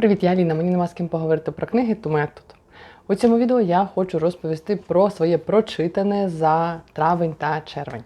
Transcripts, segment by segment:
Привіт, я Аліна. Мені нема з ким поговорити про книги, тому я тут. У цьому відео я хочу розповісти про своє прочитане за травень та червень.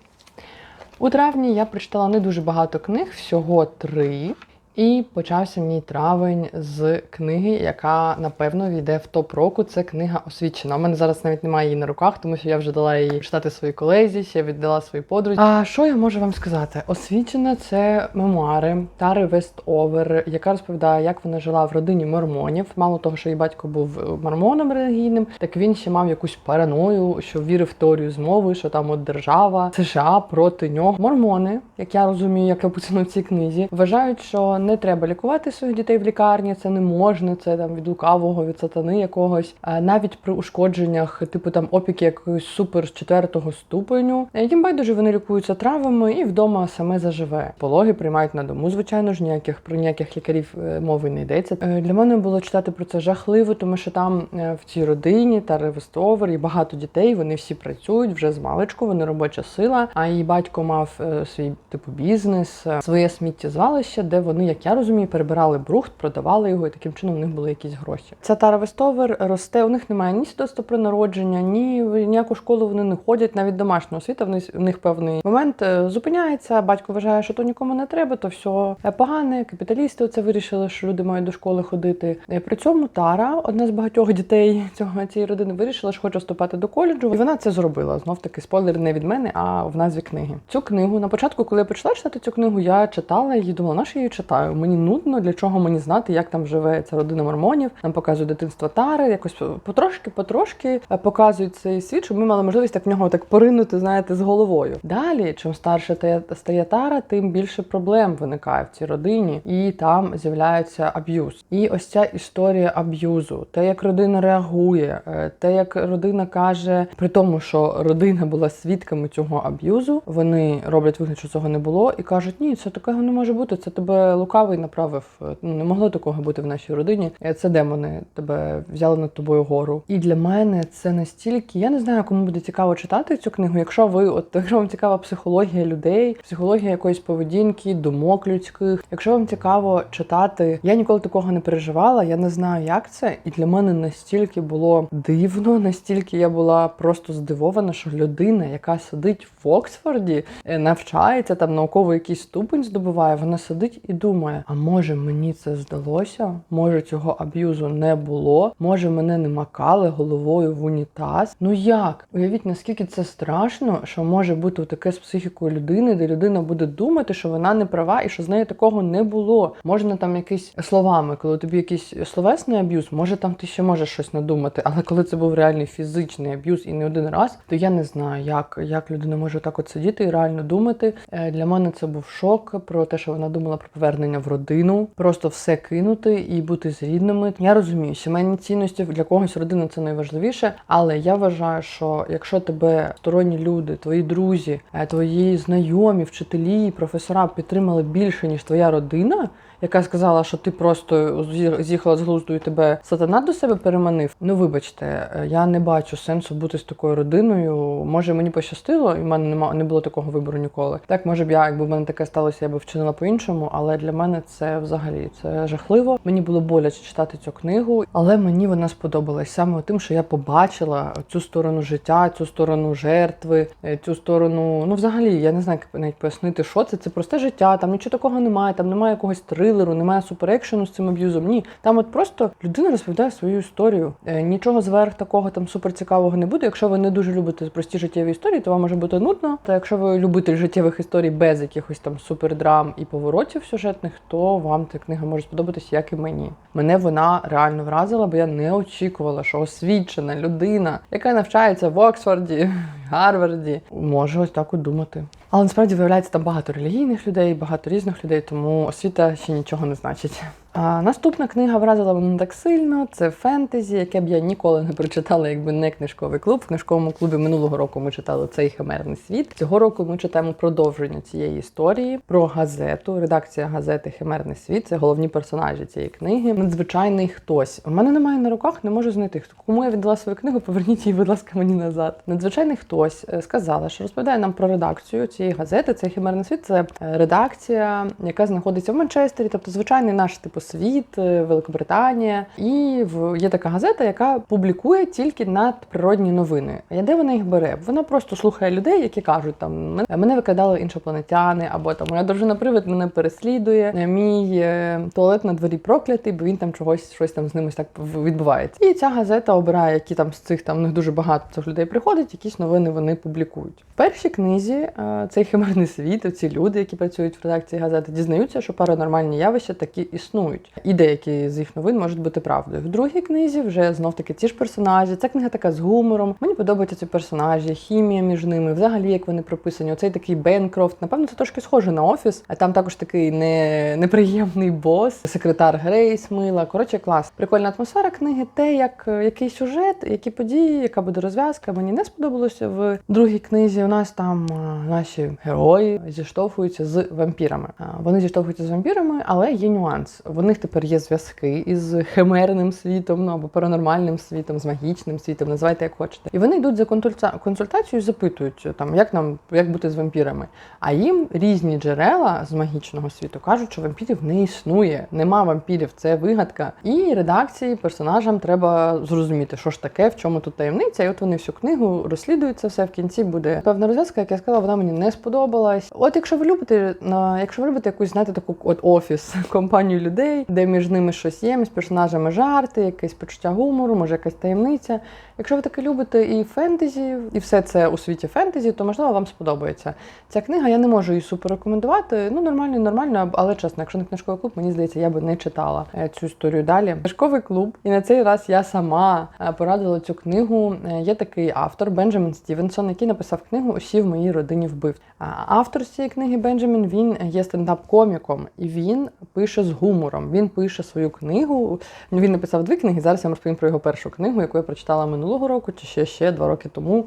У травні я прочитала не дуже багато книг, всього три. І почався мій травень з книги, яка напевно війде в топ року. Це книга освічена. У мене зараз навіть немає її на руках, тому що я вже дала її читати своїй колезі, ще віддала своїй подрузі. А що я можу вам сказати? Освічена це мемуари Тари Вестовер, яка розповідає, як вона жила в родині мормонів. Мало того, що її батько був мормоном релігійним, так він ще мав якусь параною, що вірив в теорію змови, що там от держава США проти нього. Мормони, як я розумію, як описано в цій книзі, вважають, що не треба лікувати своїх дітей в лікарні, це не можна, це там від лукавого, від сатани якогось. А навіть при ушкодженнях, типу там опіки якогось супер з четвертого ступеню. е, Їм байдуже вони лікуються травами і вдома саме заживе. Пологи приймають на дому. Звичайно ж, ніяких про ніяких лікарів е, мови не йдеться. Е, Для мене було читати про це жахливо, тому що там в цій родині та Ревестовер і багато дітей. Вони всі працюють вже з маличку, вони робоча сила. А її батько мав свій типу бізнес, своє сміттєзвалище, де вони, як я розумію, перебирали брухт, продавали його, і таким чином у них були якісь гроші. Ця Тара Вестовер росте. У них немає ні свідоцтва про народження, ні в ніяку школу вони не ходять, навіть домашнього освіта. В них, певний момент е, зупиняється. Батько вважає, що то нікому не треба, то все погане. Капіталісти оце вирішили, що люди мають до школи ходити. Е, При цьому Тара, одна з багатьох дітей цього цієї родини, вирішила, що хоче вступати до коледжу, і вона це зробила. Знов таки спойлер не від мене, а в назві книги. Цю книгу на початку, коли я почала читати цю книгу, я читала її, думала, на що її читаю? Мені нудно, для чого мені знати, як там живе ця родина мормонів. Нам показують дитинство Тари, якось потрошки, потрошки е, показують цей світ, щоб ми мали можливість так в нього так поринути, знаєте, з головою. Далі, чим старше та- стає Тара, тим більше проблем виникає в цій родині, і там з'являється аб'юз. І ось ця історія аб'юзу, те, як родина реагує, е, те, як родина каже, при тому, що родина була свідками цього аб'юзу, вони роблять вигляд, що цього не було, і кажуть, ні, це такого не може бути. Це тебе лукавий направив. е, Ну не могло такого бути в нашій родині. Е, Це демони тебе взяли над тобою гору. І для мене це настільки. Я не знаю, кому буде цікаво читати цю книгу. Якщо ви, от якщо вам цікава психологія людей, психологія якоїсь поведінки, думок людських. Якщо вам цікаво читати, я ніколи такого не переживала. Я не знаю, як це, і для мене настільки було дивно, настільки я була просто здивована, що людина, яка сидить в Оксфорді, е, навчається там науковий якийсь ступень здобуває, вона сидить і думає: а може мені це здалося? Може цього аб'юзу не було? Може мене не макали головою в унітаз? Ну як? Уявіть, наскільки це страшно, що може бути таке з психікою людини, де людина буде думати, що вона не права і що з нею такого не було. Можна там якісь словами, коли тобі якийсь словесний аб'юз, може там ти ще можеш щось надумати, але коли це був реальний фізичний аб'юз і не один раз, то я не знаю, як, як людина може так от сидіти і реально думати. Е, Для мене це був шок про те, що вона думала про повернення в родину, просто все кинути і бути з рідними. Я розумію, сімейні цінності для когось родина це найважливіше, але я вважаю, що якщо тебе сторонні люди, твої друзі, е, твої знайомі, вчителі, професора підтримали більше ніж твоя родина. Яка сказала, що ти просто з'їхала з глузду і тебе сатана до себе переманив. Ну вибачте, е, я не бачу сенсу бути з такою родиною. Може мені пощастило, і в мене нема не було такого вибору ніколи. Так, може б я, якби в мене таке сталося, я б вчинила по-іншому, але для мене це взагалі це жахливо. Мені було боляче читати цю книгу, але мені вона сподобалась саме тим, що я побачила цю сторону життя, цю сторону жертви, е, цю сторону. Ну, взагалі, я не знаю, як навіть пояснити, що це. Це просте життя, там нічого такого немає, там немає якогось трилеру, немає суперекшену з цим аб'юзом. Ні, там от просто людина розповідає свою історію. Е, Нічого зверх такого там суперцікавого не буде. Якщо ви не дуже любите прості життєві історії, то вам може бути нудно. Та якщо ви любитель життєвих історій без якихось там супердрам і поворотів сюжетних, то вам ця книга може сподобатись, як і мені. Мене вона реально вразила, бо я не очікувала, що освічена людина, яка навчається в Оксфорді, Гарварді, може ось так от думати. Але насправді виявляється там багато релігійних людей, багато різних людей, тому освіта ще нічого не значить. Наступна книга вразила мене так сильно. Це фентезі, яке б я ніколи не прочитала, якби не книжковий клуб. В книжковому клубі минулого року ми читали цей химерний світ. Цього року ми читаємо продовження цієї історії про газету. Редакція газети Химерний світ. Це головні персонажі цієї книги. Надзвичайний хтось. У мене немає на руках, не можу знайти. Кому я віддала свою книгу, поверніть її, будь ласка, мені назад. Надзвичайний хтось е, сказала, що розповідає нам про редакцію цієї газети. Це химерний світ. Це е, редакція, яка знаходиться в Манчестері, тобто звичайний наш типу світ, е, Великобританія. І є така газета, яка публікує тільки надприродні новини. А де вона їх бере? Вона просто слухає людей, які кажуть там «Мен- мене викрадали іншопланетяни, або там моя дружина привид мене переслідує. е, Мій е, туалет на дворі проклятий, бо він там чогось щось там з ним ось так відбувається. І ця газета обирає, які там з цих там них дуже багато цих людей приходить, якісь новини вони публікують. В першій книзі цей химерний світ, ці люди, які працюють в редакції газети, дізнаються, що паранормальні явища такі існують, і деякі з їх новин можуть бути правдою. В другій книзі вже знов таки ті ж персонажі. Ця книга така з гумором. Мені подобаються ці персонажі, хімія між ними, взагалі як вони прописані. Оцей такий Бенкрофт. Напевно, це трошки схоже на офіс, а там також такий не, неприємний бос, секретар Грейс мила. Коротше, клас. Прикольна атмосфера книги. Те, як який сюжет, які події, яка буде розв'язка. Мені не сподобалося в другій книзі. У нас там наші герої зіштовхуються з вампірами. Вони зіштовхуються з вампірами, але є нюанс. В них тепер є зв'язки із химерним світом, ну або паранормальним світом, з магічним світом, називайте як хочете. І вони йдуть за консульта- консультацією, і запитують там, як нам як бути з вампірами. А їм різні джерела з магічного світу кажуть, що вампірів не існує, нема вампірів, це вигадка. І редакції персонажам треба зрозуміти, що ж таке, в чому тут таємниця. І от вони всю книгу розслідують це все. В кінці буде певна розв'язка, як я сказала, вона мені не сподобалась. От якщо ви любите, якщо ви любите якусь, знаєте, таку от офіс компанію людей, де між ними щось є, між персонажами жарти, якесь почуття гумору, може якась таємниця. Якщо ви таке любите і фентезі, і все це у світі фентезі, то можливо вам сподобається. Ця книга я не можу її супер рекомендувати. Ну нормально, нормально, але чесно, якщо не книжковий клуб, мені здається, я би не читала е, цю історію далі. Книжковий клуб, і на цей раз я сама е, порадила цю книгу. Е, Є такий автор Бенджамін Стівенсон, який написав книгу Усі в моїй родині вбив. А Автор цієї книги Бенджамін він є стендап-коміком, і він пише з гумором. Він пише свою книгу. Ну, Він написав дві книги. Зараз я вам розповім про його першу книгу, яку я прочитала минулого року, чи ще ще два роки тому.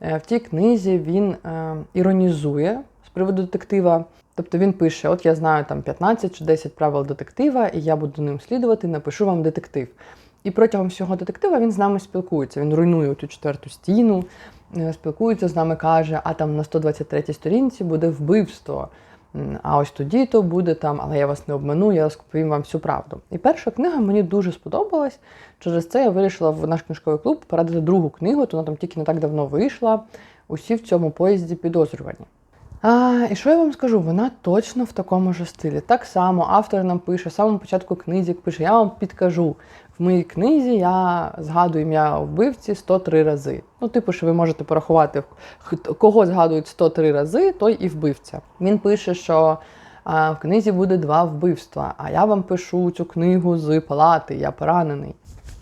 Е, В тій книзі він е, іронізує з приводу детектива. Тобто він пише: От я знаю там 15 чи 10 правил детектива, і я буду ним слідувати, напишу вам детектив. І протягом всього детектива він з нами спілкується. Він руйнує цю четверту стіну, е, спілкується з нами, каже, а там на 123 сторінці буде вбивство. А ось тоді то буде там, але я вас не обману, я розповім вам всю правду. І перша книга мені дуже сподобалась. Через це я вирішила в наш книжковий клуб порадити другу книгу, то вона там тільки не так давно вийшла. Усі в цьому поїзді підозрювані. А, і що я вам скажу? Вона точно в такому ж стилі. Так само автор нам пише, самому початку книзі пише, я вам підкажу. В моїй книзі я згадую ім'я вбивці 103 рази. Ну, типу, що ви можете порахувати, кого згадують 103 рази, той і вбивця. Він пише, що а, в книзі буде два вбивства, а я вам пишу цю книгу з палати, я поранений.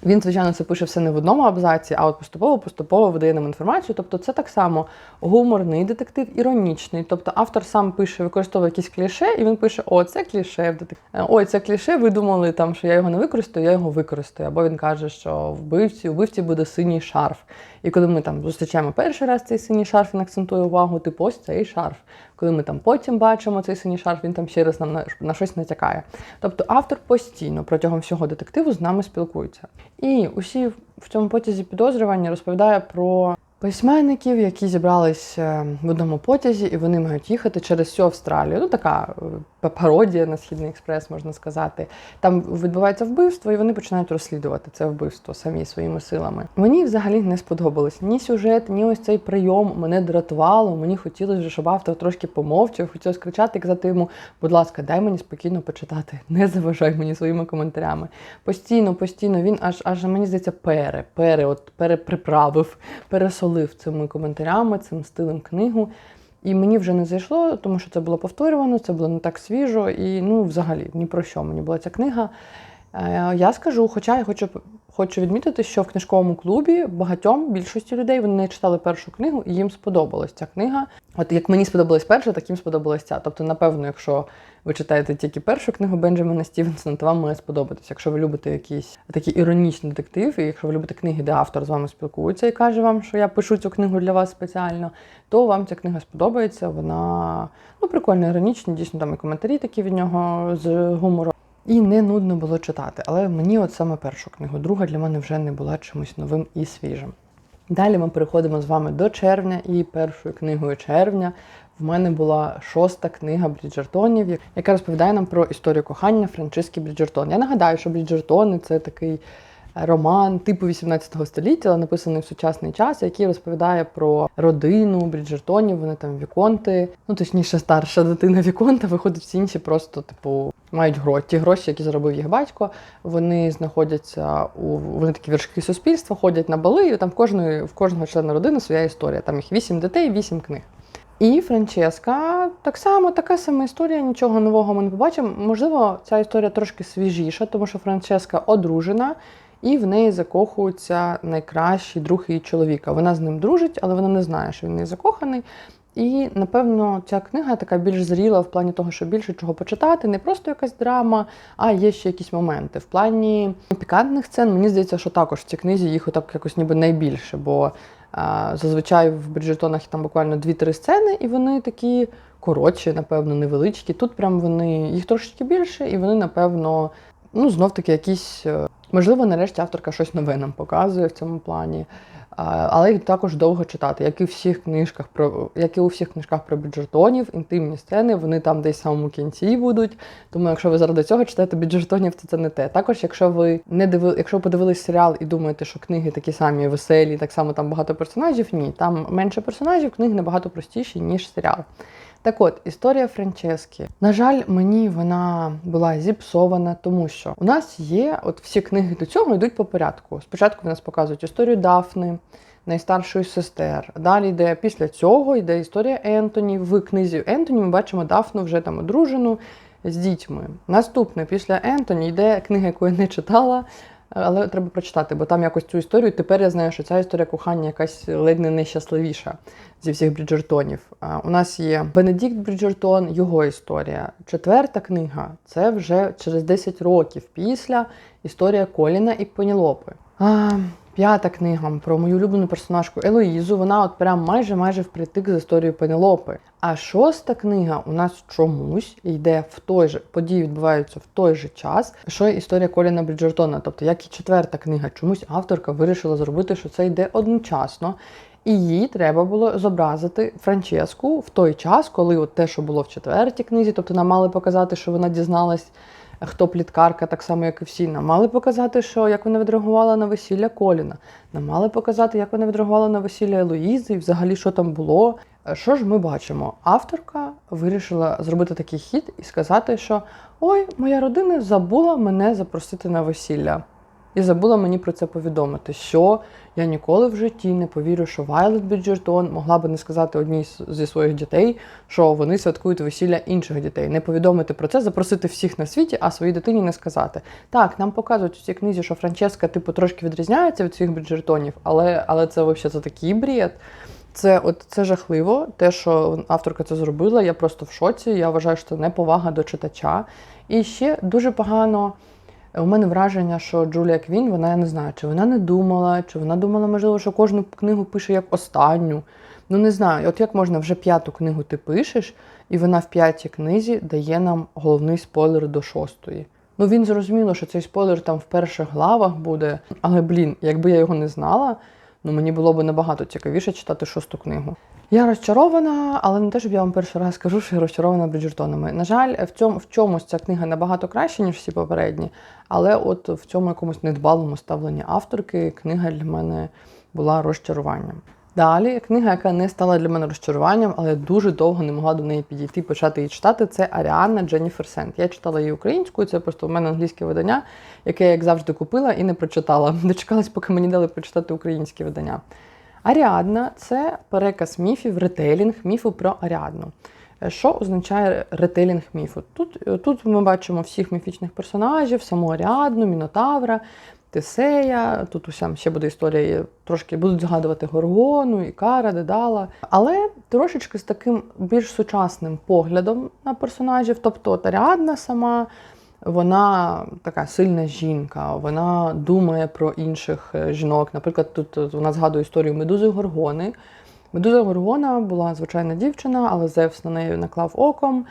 Він, звичайно, це пише все не в одному абзаці, а от поступово-поступово видає нам інформацію. Тобто це так само гуморний детектив, іронічний. Тобто автор сам пише, використовує якісь кліше, і він пише: О, це кліше в детективі. Ой, це кліше, ви думали, там, що я його не використаю, я його використаю. Або він каже, що вбивці, вбивці буде синій шарф. І коли ми там зустрічаємо перший раз цей синій шарф, він акцентує увагу, типу ось цей шарф. Коли ми там потім бачимо цей синій шарф, він там ще раз нам на, на щось натякає. Тобто автор постійно протягом всього детективу з нами спілкується. І усі в цьому потязі підозрювання розповідає про письменників, які зібрались е, в одному потязі, і вони мають їхати через всю Австралію. Ну така е, пародія на Східний експрес, можна сказати. Там відбувається вбивство, і вони починають розслідувати це вбивство самі своїми силами. Мені взагалі не сподобалось ні сюжет, ні ось цей прийом. Мене дратувало. Мені хотілося, щоб автор трошки помовчав, хотілося кричати і казати йому, будь ласка, дай мені спокійно почитати, не заважай мені своїми коментарями. Постійно, постійно він аж аж мені здається, пере, пере, от переприправив, пересолив цими коментарями, цим стилем книгу. І мені вже не зайшло, тому що це було повторювано, це було не так свіжо, і ну, взагалі ні про що мені була ця книга. Е, Я скажу, хоча я хочу, хочу відмітити, що в книжковому клубі багатьом більшості людей вони не читали першу книгу, і їм сподобалась ця книга. От як мені сподобалась перша, так їм сподобалась ця. Тобто, напевно, якщо ви читаєте тільки першу книгу Бенджаміна Стівенсона, то вам має сподобатися. Якщо ви любите якийсь такий іронічний детектив, і якщо ви любите книги, де автор з вами спілкується і каже вам, що я пишу цю книгу для вас спеціально, то вам ця книга сподобається. Вона ну прикольно, іронічна, дійсно там і коментарі такі від нього з гумором. І не нудно було читати. Але мені от саме першу книгу, друга для мене вже не була чимось новим і свіжим. Далі ми переходимо з вами до червня, і першою книгою червня в мене була шоста книга Бріджертонів, яка розповідає нам про історію кохання Франчески Бріджертон. Я нагадаю, що Бріджертони це такий роман типу 18 століття, але написаний в сучасний час, який розповідає про родину Бріджертонів. Вони там віконти, ну точніше, старша дитина Віконта, виходить всі інші просто, типу, мають гроші. Ті гроші, які заробив їх батько. Вони знаходяться у вони такі вершки суспільства, ходять на бали. і Там в кожної в кожного члена родини своя історія. Там їх вісім дітей, вісім книг. І Франческа так само, така сама історія, нічого нового ми не побачимо. Можливо, ця історія трошки свіжіша, тому що Франческа одружена, і в неї закохується найкращий друг її чоловіка. Вона з ним дружить, але вона не знає, що він в неї закоханий. І, напевно, ця книга така більш зріла в плані того, що більше чого почитати, не просто якась драма, а є ще якісь моменти. В плані пікантних сцен, мені здається, що також в цій книзі їх отак якось ніби найбільше, бо а, зазвичай в Бриджертонах там буквально 2-3 сцени, і вони такі коротші, напевно, невеличкі. Тут прям вони їх трошечки більше, і вони, напевно, ну, знов таки якісь. е, Можливо, нарешті авторка щось нове нам показує в цьому плані. Але їх також довго читати, як і в всіх книжках про як і у всіх книжках про біджертонів, інтимні сцени, вони там десь в самому кінці будуть. Тому, якщо ви заради цього читаєте біджертонів, то це не те. Також, якщо ви не дивили, якщо ви подивились серіал і думаєте, що книги такі самі веселі, так само там багато персонажів, ні, там менше персонажів, книги набагато простіші, ніж серіал. Так от, історія Франчески. На жаль, мені вона була зіпсована, тому що у нас є, от всі книги до цього йдуть по порядку. Спочатку в нас показують історію Дафни, найстаршої сестер. Далі йде після цього йде історія Ентоні. В книзі Ентоні ми бачимо Дафну вже там одружену з дітьми. Наступне після Ентоні йде книга, яку я не читала. Але треба прочитати, бо там якось цю історію. Тепер я знаю, що ця історія кохання якась ледь не найщасливіша зі всіх Бріджертонів. У нас є Бенедикт Бріджертон, його історія. Четверта книга це вже через 10 років після історія Коліна і Пенілопи. П'ята книга про мою улюблену персонажку Елоїзу. Вона от прям майже майже впритик з історією Пенелопи. А шоста книга у нас чомусь йде в той же події відбуваються в той же час, що історія Коліна Бріджертона. Тобто, як і четверта книга, чомусь авторка вирішила зробити, що це йде одночасно. І їй треба було зобразити Франческу в той час, коли от те, що було в четвертій книзі, тобто нам мали показати, що вона дізналась, хто пліткарка, так само, як і всі. Нам мали показати, що як вона відреагувала на весілля Коліна. Нам мали показати, як вона відреагувала на весілля Елоїзи, і взагалі що там було. Що ж ми бачимо? Авторка вирішила зробити такий хід і сказати, що ой, моя родина забула мене запросити на весілля. І забула мені про це повідомити, що я ніколи в житті не повірю, що Вайлет Біджертон могла би не сказати одній зі своїх дітей, що вони святкують весілля інших дітей. Не повідомити про це, запросити всіх на світі, а своїй дитині не сказати. Так, нам показують у цій книзі, що Франческа, типу, трошки відрізняється від своїх Біджертонів, але, але це взагалі це такий бред. Це от це жахливо, те, що авторка це зробила. Я просто в шоці. Я вважаю, що це неповага до читача. І ще дуже погано. У мене враження, що Джулія Квін, вона я не знаю, чи вона не думала, чи вона думала, можливо, що кожну книгу пише як останню. Ну не знаю, от як можна вже п'яту книгу ти пишеш, і вона в п'ятій книзі дає нам головний спойлер до шостої. Ну він зрозуміло, що цей спойлер там в перших главах буде, але блін, якби я його не знала, ну мені було б набагато цікавіше читати шосту книгу. Я розчарована, але не те, щоб я вам перший раз скажу, що я розчарована Бріджертонами. На жаль, в цьому в чомусь ця книга набагато краще, ніж всі попередні, але от в цьому якомусь недбалому ставленні авторки книга для мене була розчаруванням. Далі книга, яка не стала для мене розчаруванням, але дуже довго не могла до неї підійти, почати її читати. Це Аріанна Дженніфер Сент. Я читала її українською, це просто в мене англійське видання, яке я як завжди купила і не прочитала. Дочекалась, поки мені дали прочитати українське видання. Аріадна це переказ міфів, ретелінг міфу про Аріадну. Що означає ретелінг міфу? Тут, тут ми бачимо всіх міфічних персонажів, саму Аріадну, Мінотавра, Тесея. Тут уся ще буде історія, трошки будуть згадувати Горгону, Ікара, Дедала. Але трошечки з таким більш сучасним поглядом на персонажів. Тобто от Аріадна сама. Вона така сильна жінка, вона думає про інших е, жінок. Наприклад, тут е, вона згадує історію Медузи Горгони. Медуза Горгона була звичайна дівчина, але Зевс на неї наклав оком,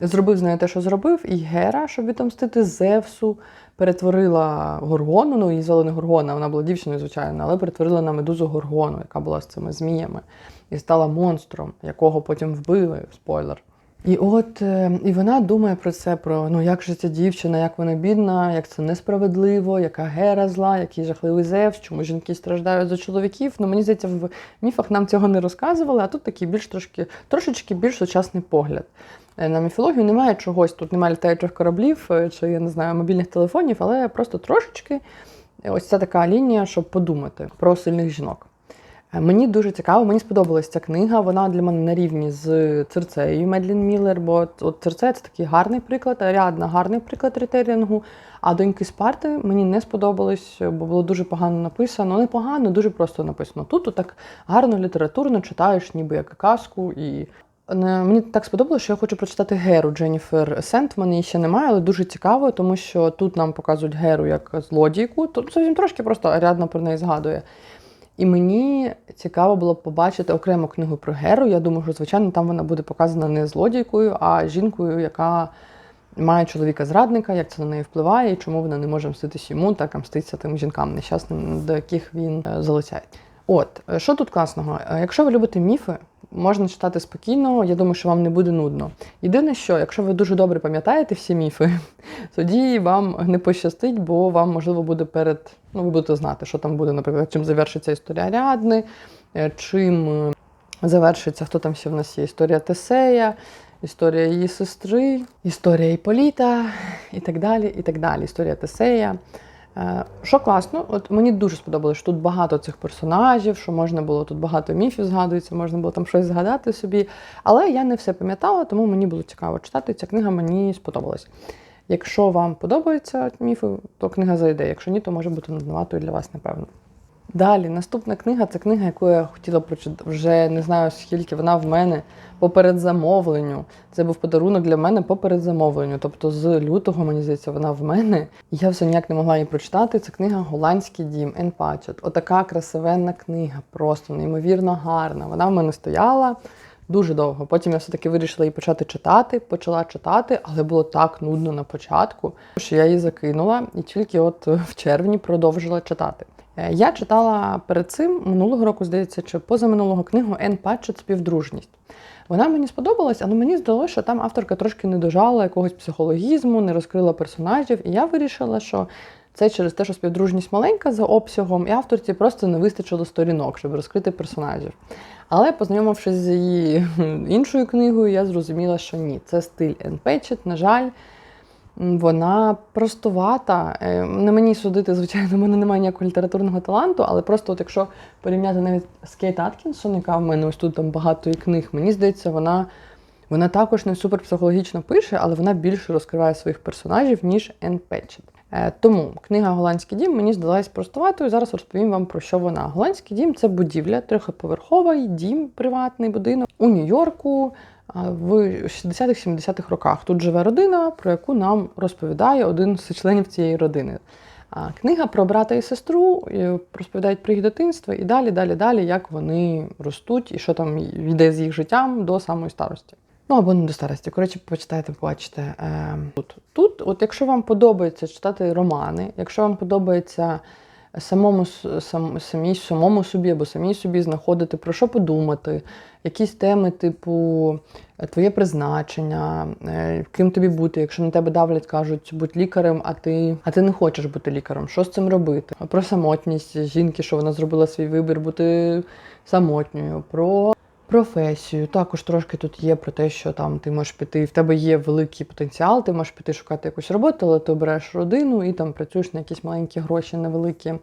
зробив з нею те, що зробив, і Гера, щоб відомстити Зевсу, перетворила Горгону. Ну, її звали не Горгона, вона була дівчиною, звичайно, але перетворила на медузу Горгону, яка була з цими зміями. і стала монстром, якого потім вбили. Спойлер. І от е, і вона думає про це: про ну як же ця дівчина, як вона бідна, як це несправедливо, яка гера зла, який жахливий Зевс, чому жінки страждають за чоловіків. Ну мені здається, в міфах нам цього не розказували, а тут такий більш трошки трошечки більш сучасний погляд. Е, На міфологію немає чогось, тут немає літаючих кораблів е, чи я не знаю мобільних телефонів, але просто трошечки е, ось ця така лінія, щоб подумати про сильних жінок. Мені дуже цікаво, мені сподобалась ця книга. Вона для мене на рівні з Церцею Медлін Міллер, бо от- Церцея це такий гарний приклад, Аріадна гарний приклад ретерінгу. А доньки Спарти мені не сподобалось, бо було дуже погано написано. Не погано, дуже просто написано. Тут так гарно літературно читаєш, ніби як казку. І мені так сподобалося, що я хочу прочитати Геру Дженніфер Сент. В мене її ще немає, але дуже цікаво, тому що тут нам показують Геру як злодійку. Тут зовсім трошки просто Аріадна про неї згадує. І мені цікаво було б побачити окрему книгу про Геру. Я думаю, що звичайно там вона буде показана не злодійкою, а жінкою, яка має чоловіка-зрадника, як це на неї впливає, і чому вона не може мститись йому, так а мститься тим жінкам нещасним, до яких він е, залицяє. От е, що тут класного? Е, Якщо ви любите міфи, можна читати спокійно. Я думаю, що вам не буде нудно. Єдине, що якщо ви дуже добре пам'ятаєте всі міфи, тоді вам не пощастить, бо вам можливо буде перед. Ну, ви будете знати, що там буде, наприклад, чим завершиться історія Аріадни, е, чим завершиться, хто там ще в нас є історія Тесея, історія її сестри, історія Іполіта і так далі. і так далі. Історія Тесея. Е, Що класно, от мені дуже сподобалось, що тут багато цих персонажів, що можна було тут багато міфів згадується, можна було там щось згадати собі. Але я не все пам'ятала, тому мені було цікаво читати. Ця книга мені сподобалась. Якщо вам подобаються міфи, то книга зайде. Якщо ні, то може бути нудноватою для вас, напевно. Далі, наступна книга це книга, яку я хотіла прочитати вже не знаю скільки вона в мене по передзамовленню. Це був подарунок для мене по передзамовленню. Тобто з лютого, мені здається, вона в мене. Я все ніяк не могла її прочитати. Це книга Голландський дім Ен. Отака красивенна книга, просто неймовірно гарна. Вона в мене стояла дуже довго. Потім я все-таки вирішила її почати читати, почала читати, але було так нудно на початку, що я її закинула і тільки от в червні продовжила читати. Е, Я читала перед цим минулого року, здається, чи позаминулого книгу Ен Патчет Співдружність. Вона мені сподобалась, але мені здалося, що там авторка трошки не дожала якогось психологізму, не розкрила персонажів. І я вирішила, що це через те, що співдружність маленька за обсягом, і авторці просто не вистачило сторінок, щоб розкрити персонажів. Але познайомившись з її іншою книгою, я зрозуміла, що ні, це стиль Ен Петчет, на жаль. Вона простовата. Е, Не мені судити, звичайно, в мене немає ніякого літературного таланту, але просто, от якщо порівняти навіть з Кейт Аткінсон, яка в мене ось тут там багато і книг, мені здається, вона, вона також не супер психологічно пише, але вона більше розкриває своїх персонажів, ніж Ен Петчет. Е, Тому книга Голландський дім мені здалась простоватою. Зараз розповім вам про що вона. Голландський дім це будівля, трьохповерховий дім, приватний будинок у Нью-Йорку в 60-70-х роках. Тут живе родина, про яку нам розповідає один з членів цієї родини. Книга про брата і сестру розповідають про їх дитинство і далі, далі, далі, як вони ростуть і що там йде з їх життям до самої старості. Ну або не до старості. Коротше, почитайте, побачите. Е, тут. тут, от якщо вам подобається читати романи, якщо вам подобається самому, сам, самій, самому собі або самій собі знаходити про що подумати, якісь теми, типу е, твоє призначення, е, ким тобі бути, якщо на тебе давлять, кажуть, будь лікарем, а ти, а ти не хочеш бути лікарем, що з цим робити? Про самотність жінки, що вона зробила свій вибір бути самотньою, про професію. Також трошки тут є про те, що там ти можеш піти, в тебе є великий потенціал, ти можеш піти шукати якусь роботу, але ти обереш родину і там працюєш на якісь маленькі гроші невеликі.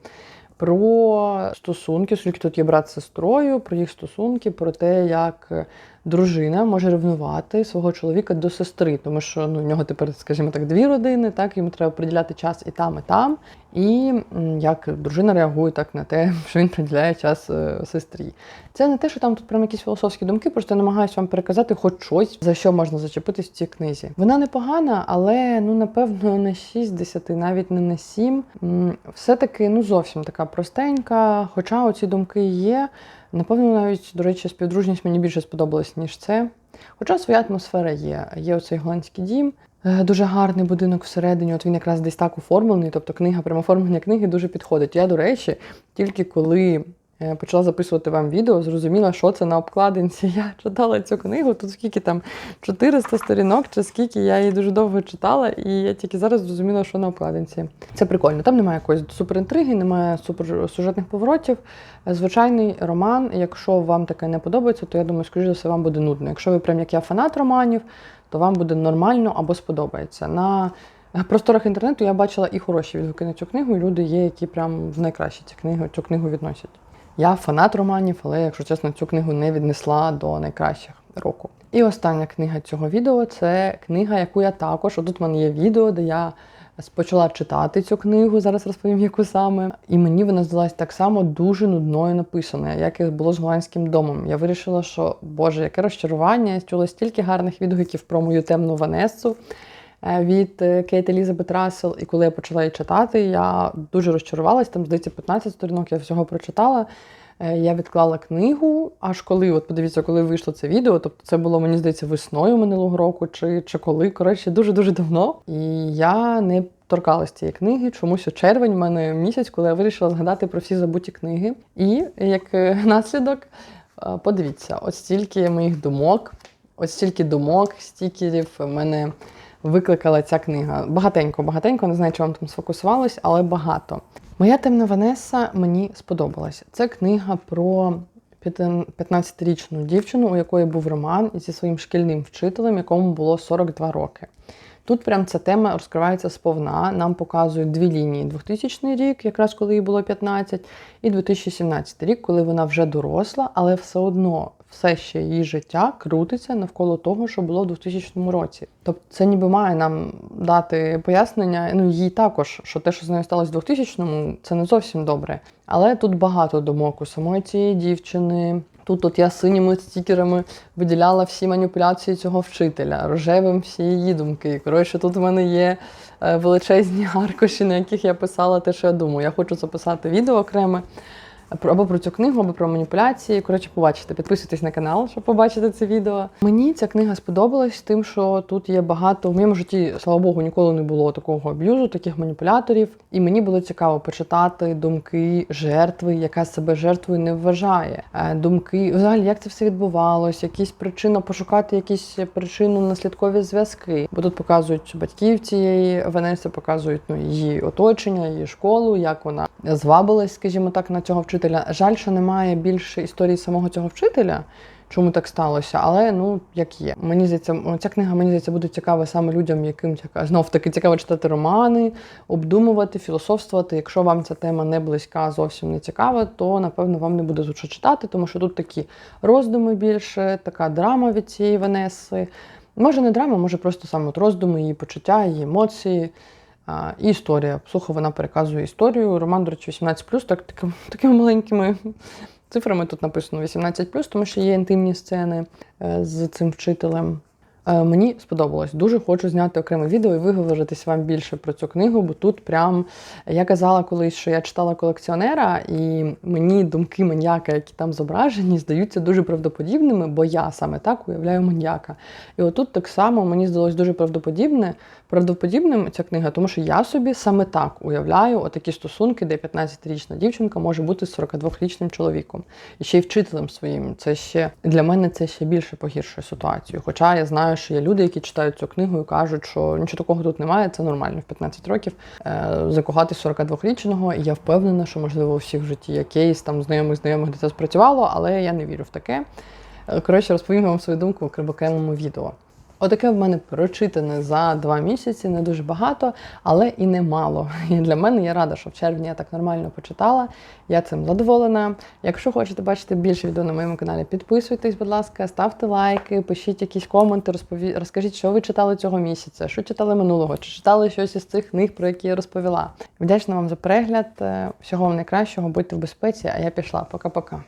Про стосунки, скільки тут є брат з сестрою, про їх стосунки, про те, як дружина може ревнувати свого чоловіка до сестри, тому що ну, в нього тепер, скажімо так, дві родини, так йому треба приділяти час і там, і там. І як дружина реагує так на те, що він приділяє час е, сестрі. Це не те, що там тут прям якісь філософські думки, просто я намагаюся вам переказати хоч щось, за що можна зачепитись в цій книзі. Вона непогана, але ну напевно на 6 з 10, навіть не на 7. Все-таки ну зовсім така простенька. Хоча оці думки є. Напевно, навіть, до речі, співдружність мені більше сподобалась, ніж це. Хоча своя атмосфера є. Є оцей голландський дім, е, дуже гарний будинок всередині. От він якраз десь так оформлений, тобто книга, прямо оформлення книги дуже підходить. Я, до речі, тільки коли почала записувати вам відео, зрозуміла, що це на обкладинці. Я читала цю книгу, тут скільки там 400 сторінок, чи скільки я її дуже довго читала, і я тільки зараз зрозуміла, що на обкладинці. Це прикольно. Там немає якоїсь суперінтриги, немає суперсюжетних поворотів. Е, Звичайний роман. Якщо вам таке не подобається, то я думаю, скоріш за все, вам буде нудно. Якщо ви прям як я фанат романів, то вам буде нормально або сподобається. На просторах інтернету я бачила і хороші відгуки на цю книгу, люди є, які прям в найкращі ці книги, цю книгу відносять. Я фанат романів, але, якщо чесно, цю книгу не віднесла до найкращих року. І остання книга цього відео це книга, яку я також. Отут в мене є відео, де я почала читати цю книгу, зараз розповім, яку саме. І мені вона здалась так само дуже нудною написаною, як і було з голландським домом. Я вирішила, що Боже, яке розчарування, я чула стільки гарних відгуків про мою темну Ванесу від е, Кейт Елізабет Рассел. І коли я почала її читати, я дуже розчарувалась. Там, здається, 15 сторінок я всього прочитала. Е, Я відклала книгу, аж коли, от подивіться, коли вийшло це відео, тобто це було, мені здається, весною минулого року, чи, чи коли, коротше, дуже-дуже давно. І я не торкалась цієї книги. Чомусь у червень в мене місяць, коли я вирішила згадати про всі забуті книги. І як е, наслідок, е, подивіться, от стільки моїх думок, от стільки думок, стікерів в мене викликала ця книга. Багатенько, багатенько, не знаю, чи там сфокусувалось, але багато. Моя темна Ванеса мені сподобалась. Це книга про 15-річну дівчину, у якої був роман зі своїм шкільним вчителем, якому було 42 роки. Тут прям ця тема розкривається сповна. Нам показують дві лінії: 2000 рік, якраз коли їй було 15, і 2017 рік, коли вона вже доросла, але все одно все ще її життя крутиться навколо того, що було в 2000 році. Тобто це ніби має нам дати пояснення, ну їй також, що те, що з нею сталося в 2000-му, це не зовсім добре. Але тут багато думок у самої цієї дівчини. Тут от я синіми стікерами виділяла всі маніпуляції цього вчителя, рожевим всі її думки. Коротше, тут в мене є е, величезні аркуші, на яких я писала те, що я думаю. Я хочу записати відео окреме або про цю книгу, або про маніпуляції. Коротше, побачите, підписуйтесь на канал, щоб побачити це відео. Мені ця книга сподобалась тим, що тут є багато в моєму житті, слава Богу, ніколи не було такого аб'юзу, таких маніпуляторів. І мені було цікаво почитати думки жертви, яка себе жертвою не вважає. Е, Думки, взагалі, як це все відбувалось, якісь причини, пошукати якісь причинно-наслідкові зв'язки. Бо тут показують батьків цієї Венеси, показують ну, її оточення, її школу, як вона звабилась, скажімо так, на цього вчителя. Жаль, що немає більше історії самого цього вчителя. Чому так сталося, але ну як є. Мені здається, ця книга мені здається буде цікава саме людям, яким знов таки цікаво читати романи, обдумувати, філософствувати. Якщо вам ця тема не близька, зовсім не цікава, то напевно вам не буде зуче читати, тому що тут такі роздуми більше, така драма від цієї Венеси. Може не драма, може просто саме от роздуми, її почуття, її емоції. І історія. Слухай, вона переказує історію. Роман, до речі, 18+, так, таким, такими маленькими цифрами тут написано 18+, тому що є інтимні сцени е, з цим вчителем. Е, Мені сподобалось. Дуже хочу зняти окреме відео і виговоритись вам більше про цю книгу, бо тут прям я казала колись, що я читала колекціонера, і мені думки маньяка, які там зображені, здаються дуже правдоподібними, бо я саме так уявляю маньяка. І отут так само мені здалось дуже правдоподібне, правдоподібним ця книга, тому що я собі саме так уявляю отакі стосунки, де 15-річна дівчинка може бути з 42-річним чоловіком і ще й вчителем своїм. Це ще для мене це ще більше погіршує ситуацію. Хоча я знаю, що є люди, які читають цю книгу і кажуть, що нічого такого тут немає, це нормально в 15 років е, закохати 42-річного. І я впевнена, що можливо у всіх в житті є кейс там знайомих знайомих, де це спрацювало, але я не вірю в таке. Е, Коротше, розповім вам свою думку в окремому відео. Отаке в мене прочитане за два місяці, не дуже багато, але і не мало. І для мене я рада, що в червні я так нормально почитала. Я цим задоволена. Якщо хочете бачити більше відео на моєму каналі, підписуйтесь, будь ласка, ставте лайки, пишіть якісь коменти, розпові... розкажіть, що ви читали цього місяця, що читали минулого, чи читали щось із цих книг, про які я розповіла. Вдячна вам за перегляд. Е, Всього вам найкращого, будьте в безпеці, а я пішла. Пока-пока.